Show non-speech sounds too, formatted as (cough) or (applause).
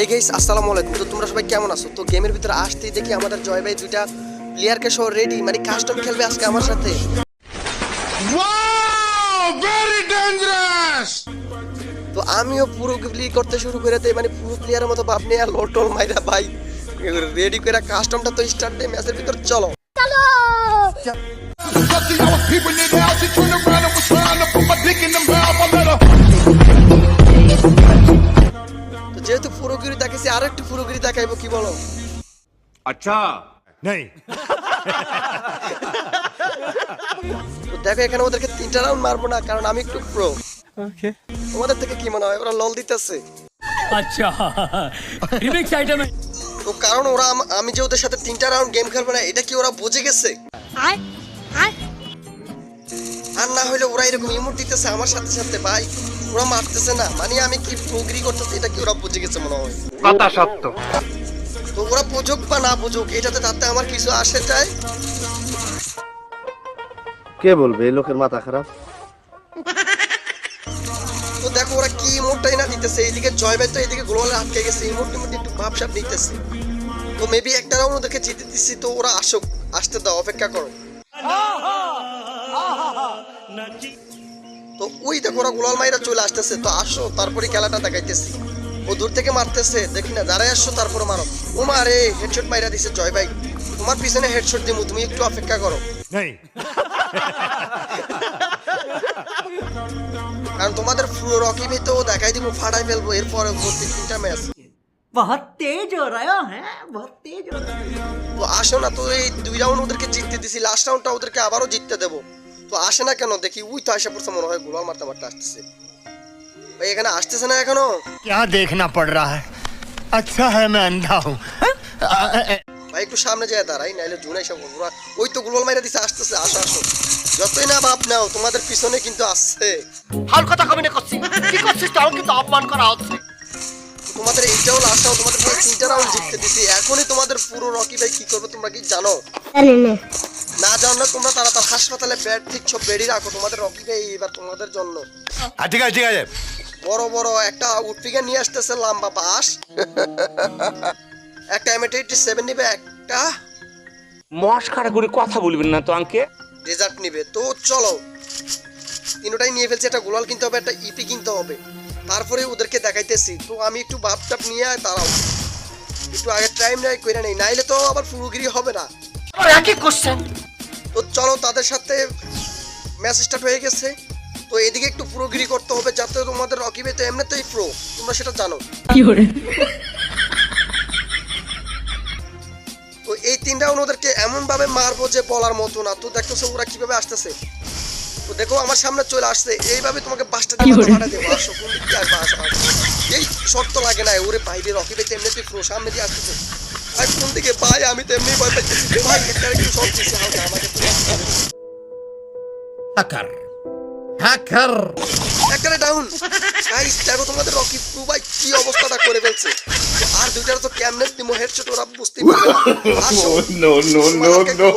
এই গেইস আসসালামু আলাইকুম। তো তোমরা সবাই কেমন আছো? তো গেমের ভিতরে আসতেই দেখি আমাদের জয় ভাই দুইটা প্লেয়ারকে সহ রেডি মানে কাস্টম খেলবে আজকে আমার সাথে! তো আমিও পুরো প্লে করতে শুরু করে দেই মানে পুরো প্লেয়ারের মতো ভাব নিয়ে লোটল মাইরা ভাই। রেডি করে কাস্টমটা তো স্টার্ট দেয় ম্যাচের ভিতর চলো। Lucky আর একটু পুরোপুরি দেখাইবো কি বলো? আচ্ছা। নেই। দেখো এখানে ওদেরকে তিনটা রাউন্ড মারবো না কারণ আমি একটু প্রো ওকে তোমাদের থেকে কি মনে হয় ওরা লল দিতেছে? আচ্ছা। তো কারণ ওরা আমি যে ওদের সাথে তিনটা রাউন্ড গেম খেলব না এটা কি ওরা বুঝে গেছে? আয় আয়। আর না হলে ওরা এরকম ইমোট দিতেছে আমার সাথে সাথে ভাই। ওরা মারতেছে না। মানে আমি কি প্রোগ্রি করতেছি এটা কি ওরা বুঝে গেছে মনে হয়? কথা সত্য। তো ওরা বুঝুক বা না বুঝুক এটাতে তাতে আমার কিছু আসে যায় কে বলবে? এই লোকের মাথা খারাপ। তো দেখো ওরা কি ইমোটটাই না দিতেছে। এইদিকে জয় ভাই তো এইদিকে গ্লোবালে আটকে গেছে ইমোট টিমোট একটু ভাবসাব নিতেছে। তো মেবি একটা রাউন্ড ওদেরকে জিতে দিচ্ছি তো ওরা আসুক। আসতে দাও অপেক্ষা করো। তো ওই দেখো ওরা গোলাল মাইরা চলে আসতেছে। তো আসো তারপরে খেলাটা দেখাইতেছি। ও দূর থেকে মারতেছে দেখি না যারাই আসছো তারপরে মারো। ও মারে হেডশট মাইরা দিছে জয় ভাই। তোমার পিছনে হেডশট দিমু তুমি একটু অপেক্ষা করো। কারণ তোমাদের পুরো রকি তো দেখাই দিব ফাটাই ফেলব এরপরে ভর্তি তিনটা ম্যাচ বহুত তেজ হো রহা হ্যাঁ বহুত তেজ হো তো আসো না তো এই দুই রাউন্ড ওদেরকে জিততে দিছি লাস্ট রাউন্ডটা ওদেরকে আবারও জিততে দেবো। তো আসে না কেন দেখি উই তো আসে পড়ছে মনে হয় গোলাল মারতে মারতে আসতেছে ভাই এখানে আসতেছে না এখনো क्या देखना पड़ रहा है अच्छा है मैं अंधा हूँ ভাই একটু সামনে যায় দাঁড়াই নাইলে জুন এসে বলবো না ওই তো গোলাল মাইরা দিছে আসতেছে আসো আসো যতই না ভাব নাও তোমাদের পিছনে কিন্তু আসছে ফাল কথা কবি না করছি কি করছিস তো আমাকে কিন্তু অপমান করা হচ্ছে তোমাদের এইটাও লাস্ট রাউন্ড তোমাদের পুরো তিনটা রাউন্ড জিততে দিছি এখনই তোমাদের পুরো রকি ভাই কি করবে তোমরা কি জানো না না জানলে তোমরা তাড়াতাড়ি হাসপাতালে বেড ঠিক সব বেডই রাখো তোমাদের রকি নেই এবার তোমাদের জন্য। আচ্ছা, ঠিক আছে ঠিক আছে। বড় বড় একটা উটপিকে নিয়ে আসতেছে লাম্বা বাস একটা এমএটি সেভেন নিবে একটা। মশ করে কথা বলবেন না তো আঙ্কে। ডেজার্ট নিবে। তো চলো তিনটাই নিয়ে ফেলছি একটা গোলাল কিনতে হবে একটা ইপি কিনতে হবে। তারপরে ওদেরকে দেখাইতেছি। তো আমি একটু ভাব টাপ নিয়ে আয় দাঁড়াও। একটু আগে টাইম নেয় করে নেই। নাইলে তো আবার পুরোগিরি হবে না। আর একই কোশ্চেন তো চলো তাদের সাথে ম্যাচ স্টার্ট হয়ে গেছে। তো এদিকে একটু পুরোগিরি করতে হবে যাতে তোমাদের রকিবে তো এমনিতেই প্রো তোমরা সেটা জানো। তো এই তিন রাউন্ড ওদেরকে এমন ভাবে মারবো যে বলার মতো না। তো দেখতেছো ওরা কীভাবে আসতেছে। তো দেখো আমার সামনে চলে আসছে এইভাবে তোমাকে পাঁচটা দিয়ে মাথা দেবো। আসো কোন দিক দিয়ে আসবা? আসো। এই শর্ত লাগে না ওরে বাইরে রকি ভাই তো এমনিতেই প্রো সামনে দিয়ে আসতেছে। এখন থেকে পাই আমি তো এমনি ভয় পাচ্ছি (laughs) ভাই এখানে কিন্তু সব কিছু হালকা আমাকে হ্যাকার। হ্যাকার। হ্যাকারে ডাউন গাইস দেখো তোমাদের রকি প্রু ভাই কি অবস্থাটা করে ফেলছে। আর দুইটার তো ক্যামনে দিমো হেডশট ওরা বুঝতে নো নো নো নো